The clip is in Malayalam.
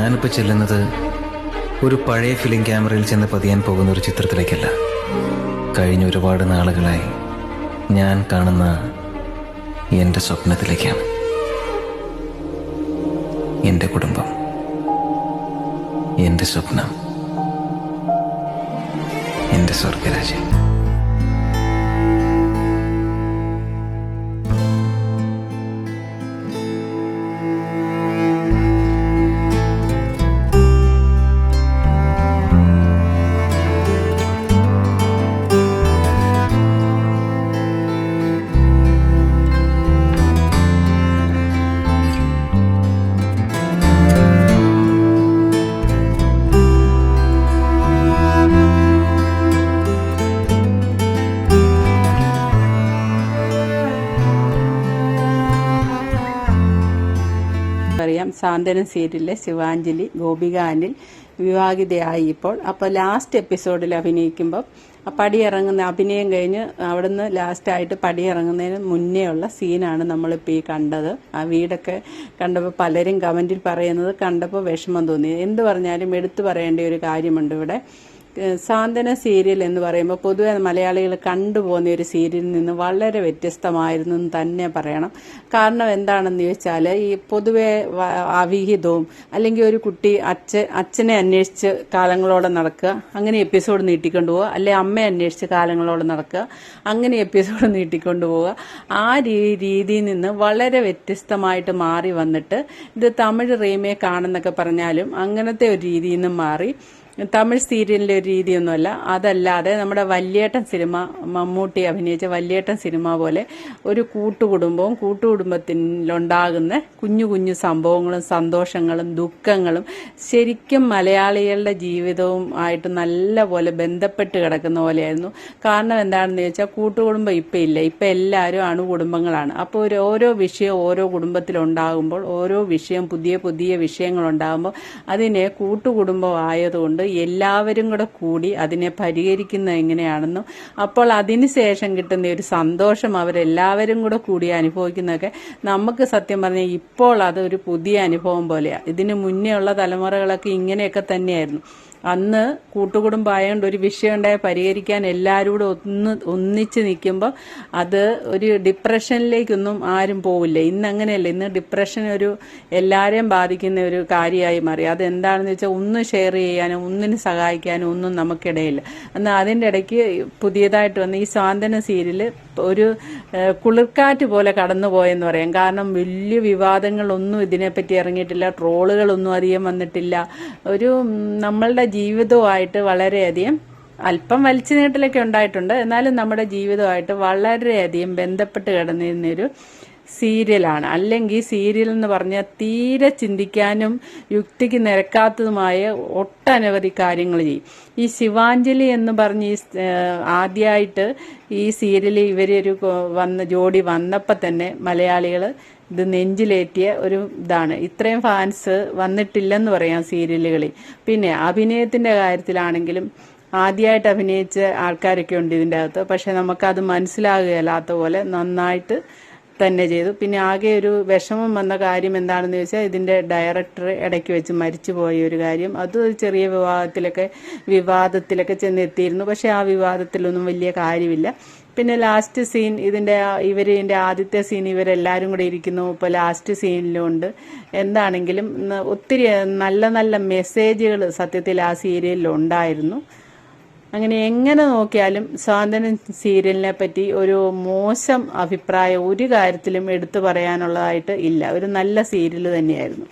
ഞാനിപ്പോൾ ചെല്ലുന്നത് ഒരു പഴയ ഫിലിം ക്യാമറയിൽ ചെന്ന് പതിയാൻ പോകുന്ന ഒരു ചിത്രത്തിലേക്കല്ല. കഴിഞ്ഞ ഒരുപാട് നാളുകളായി ഞാൻ കാണുന്ന എന്റെ സ്വപ്നത്തിലേക്കാണ്. എന്റെ കുടുംബം. എന്റെ സ്വപ്നം. എന്റെ സ്വർഗരാജ്യം സാന്ത്വനം സീരിയലിലെ ശിവാഞ്ജലി ഗോപിക അനിൽ വിവാഹിതയായി ഇപ്പോൾ. അപ്പോൾ ലാസ്റ്റ് എപ്പിസോഡിൽ അഭിനയിക്കുമ്പോൾ ആ പടിയിറങ്ങുന്ന അഭിനയം കഴിഞ്ഞ് അവിടുന്ന് ലാസ്റ്റായിട്ട് പടിയിറങ്ങുന്നതിന് മുന്നേ ഉള്ള സീനാണ് നമ്മളിപ്പോൾ ഈ കണ്ടത്. ആ വീടൊക്കെ കണ്ടപ്പോൾ പലരും കമന്റിൽ പറയുന്നത് കണ്ടപ്പോൾ വിഷമം തോന്നി. എന്ത് പറഞ്ഞാലും എടുത്തു പറയേണ്ട ഒരു കാര്യമുണ്ട് ഇവിടെ. സാന്ത്വന സീരിയൽ എന്ന് പറയുമ്പോൾ പൊതുവെ മലയാളികൾ കണ്ടുപോകുന്ന ഒരു സീരിയലിൽ നിന്ന് വളരെ വ്യത്യസ്തമായിരുന്നു എന്ന് തന്നെ പറയണം. കാരണം എന്താണെന്ന് ചോദിച്ചാൽ ഈ പൊതുവെ അവിഹിതവും അല്ലെങ്കിൽ ഒരു കുട്ടി അച്ഛ അച്ഛനെ അന്വേഷിച്ച് കാലങ്ങളോടെ നടക്കുക അങ്ങനെ എപ്പിസോഡ് നീട്ടിക്കൊണ്ടു പോവുക അല്ലെ അമ്മയെ അന്വേഷിച്ച് കാലങ്ങളോടെ നടക്കുക അങ്ങനെ എപ്പിസോഡ് നീട്ടിക്കൊണ്ടു പോവുക ആ രീതിയിൽ നിന്ന് വളരെ വ്യത്യസ്തമായിട്ട് മാറി വന്നിട്ട് ഇത് തമിഴ് റീമേക്ക് ആണെന്നൊക്കെ പറഞ്ഞാലും അങ്ങനത്തെ ഒരു രീതിയിൽ നിന്ന് മാറി. തമിഴ് സീരിയലിന്റെ ഒരു രീതിയൊന്നുമല്ല. അതല്ലാതെ നമ്മുടെ വല്യേട്ടൻ സിനിമ മമ്മൂട്ടി അഭിനയിച്ച വല്യേട്ടൻ സിനിമ പോലെ ഒരു കൂട്ടുകുടുംബവും കൂട്ടുകുടുംബത്തിലുണ്ടാകുന്ന കുഞ്ഞു കുഞ്ഞു സംഭവങ്ങളും സന്തോഷങ്ങളും ദുഃഖങ്ങളും ശരിക്കും മലയാളികളുടെ ജീവിതവും ആയിട്ട് നല്ല പോലെ ബന്ധപ്പെട്ട് കിടക്കുന്ന പോലെയായിരുന്നു. കാരണം എന്താണെന്ന് ചോദിച്ചാൽ കൂട്ടുകുടുംബം ഇപ്പം ഇല്ല. ഇപ്പം എല്ലാവരും അണുകുടുംബങ്ങളാണ്. അപ്പോൾ ഒരു ഓരോ വിഷയം ഓരോ കുടുംബത്തിലുണ്ടാകുമ്പോൾ ഓരോ വിഷയം പുതിയ പുതിയ വിഷയങ്ങളുണ്ടാകുമ്പോൾ അതിനെ കൂട്ടുകുടുംബം ആയതുകൊണ്ട് എല്ലാവരും കൂടെ കൂടി അതിനെ പരിഹരിക്കുന്നത് എങ്ങനെയാണെന്നും അപ്പോൾ അതിന് ശേഷം കിട്ടുന്ന ഒരു സന്തോഷം അവരെല്ലാവരും കൂടെ കൂടി അനുഭവിക്കുന്നതൊക്കെ നമുക്ക് സത്യം പറഞ്ഞാൽ ഇപ്പോൾ അതൊരു പുതിയ അനുഭവം പോലെയാണ് ഇതിന് മുന്നേ ഉള്ള തലമുറകളൊക്കെ ഇങ്ങനെയൊക്കെ തന്നെയായിരുന്നു. അന്ന് കൂട്ടുകുടുംബമായതുകൊണ്ട് ഒരു വിഷയം ഉണ്ടായ പരിഹരിക്കാൻ എല്ലാവരും ഒന്ന് ഒന്നിച്ച് നിൽക്കുമ്പോൾ അത് ഒരു ഡിപ്രഷനിലേക്കൊന്നും ആരും പോവില്ല. ഇന്ന് അങ്ങനെയല്ല. ഇന്ന് ഡിപ്രഷൻ ഒരു എല്ലാവരെയും ബാധിക്കുന്ന ഒരു കാര്യമായി മാറി. അതെന്താണെന്ന് വെച്ചാൽ ഒന്ന് ഷെയർ ചെയ്യാനും ഒന്നിന് സഹായിക്കാനും ഒന്നും നമുക്കിടയില്ല. എന്നാൽ അതിന്റെ ഇടയ്ക്ക് പുതിയതായിട്ട് വന്ന ഈ സ്വാതന്ത്ര്യ സീരിയൽ ഒരു കുളിർക്കാറ്റ് പോലെ കടന്നുപോയെന്ന് പറയാം. കാരണം വലിയ വിവാദങ്ങളൊന്നും ഇതിനെപ്പറ്റി ഇറങ്ങിയിട്ടില്ല. ട്രോളുകളൊന്നും അധികം വന്നിട്ടില്ല. ഒരു നമ്മളുടെ ജീവിതവുമായിട്ട് വളരെയധികം അല്പം വലിച്ചു നീട്ടലൊക്കെ ഉണ്ടായിട്ടുണ്ട്. എന്നാലും നമ്മുടെ ജീവിതമായിട്ട് വളരെയധികം ബന്ധപ്പെട്ട് കിടന്നിരുന്നൊരു സീരിയലാണ്. അല്ലെങ്കിൽ സീരിയൽ എന്ന് പറഞ്ഞാൽ തീരെ ചിന്തിക്കാനും യുക്തിക്ക് നിരക്കാത്തതുമായ ഒട്ടനവധി കാര്യങ്ങൾ ചെയ്യും. ഈ ശിവാഞ്ജലി എന്ന് പറഞ്ഞ് ഈ ആദ്യമായിട്ട് ഈ സീരിയലിൽ ഇവരൊരു വന്ന ജോഡി വന്നപ്പോൾ തന്നെ മലയാളികൾ ഇത് നെഞ്ചിലേറ്റിയ ഒരു ഇതാണ്. ഇത്രയും ഫാൻസ് വന്നിട്ടില്ലെന്ന് പറയാം സീരിയലുകളിൽ. പിന്നെ അഭിനയത്തിന്റെ കാര്യത്തിലാണെങ്കിലും ആദ്യമായിട്ട് അഭിനയിച്ച ആൾക്കാരൊക്കെ ഉണ്ട് ഇതിന്റെ അകത്ത്. പക്ഷെ നമുക്കത് മനസ്സിലാകുകയല്ലാത്ത പോലെ നന്നായിട്ട് തന്നെ ചെയ്തു. പിന്നെ ആകെ ഒരു വിഷമം വന്ന കാര്യം എന്താണെന്ന് ചോദിച്ചാൽ ഇതിന്റെ ഡയറക്ടർ ഇടയ്ക്ക് വെച്ച് മരിച്ചു പോയ ഒരു കാര്യം. അത് ഒരു ചെറിയ വിവാദത്തിലൊക്കെ വിവാദത്തിലൊക്കെ ചെന്നെത്തിയിരുന്നു. പക്ഷെ ആ വിവാദത്തിലൊന്നും വലിയ കാര്യമില്ല. പിന്നെ ലാസ്റ്റ് സീൻ ഇതിന്റെ ഇവർ ഇതിന്റെ ആദ്യത്തെ സീൻ ഇവരെല്ലാവരും കൂടെ ഇരിക്കുന്നു. ഇപ്പോൾ ലാസ്റ്റ് സീനിലുണ്ട് എന്താണെങ്കിലും ഒത്തിരി നല്ല നല്ല മെസ്സേജുകൾ സത്യത്തിൽ ആ സീരിയലിൽ ഉണ്ടായിരുന്നു. അങ്ങനെ എങ്ങനെ നോക്കിയാലും സ്വാതന്ത്ര്യം സീരിയലിനെ പറ്റി ഒരു മോശം അഭിപ്രായം ഒരു കാര്യത്തിലും എടുത്തു പറയാനുള്ളതായിട്ട് ഇല്ല. ഒരു നല്ല സീരിയൽ തന്നെയായിരുന്നു.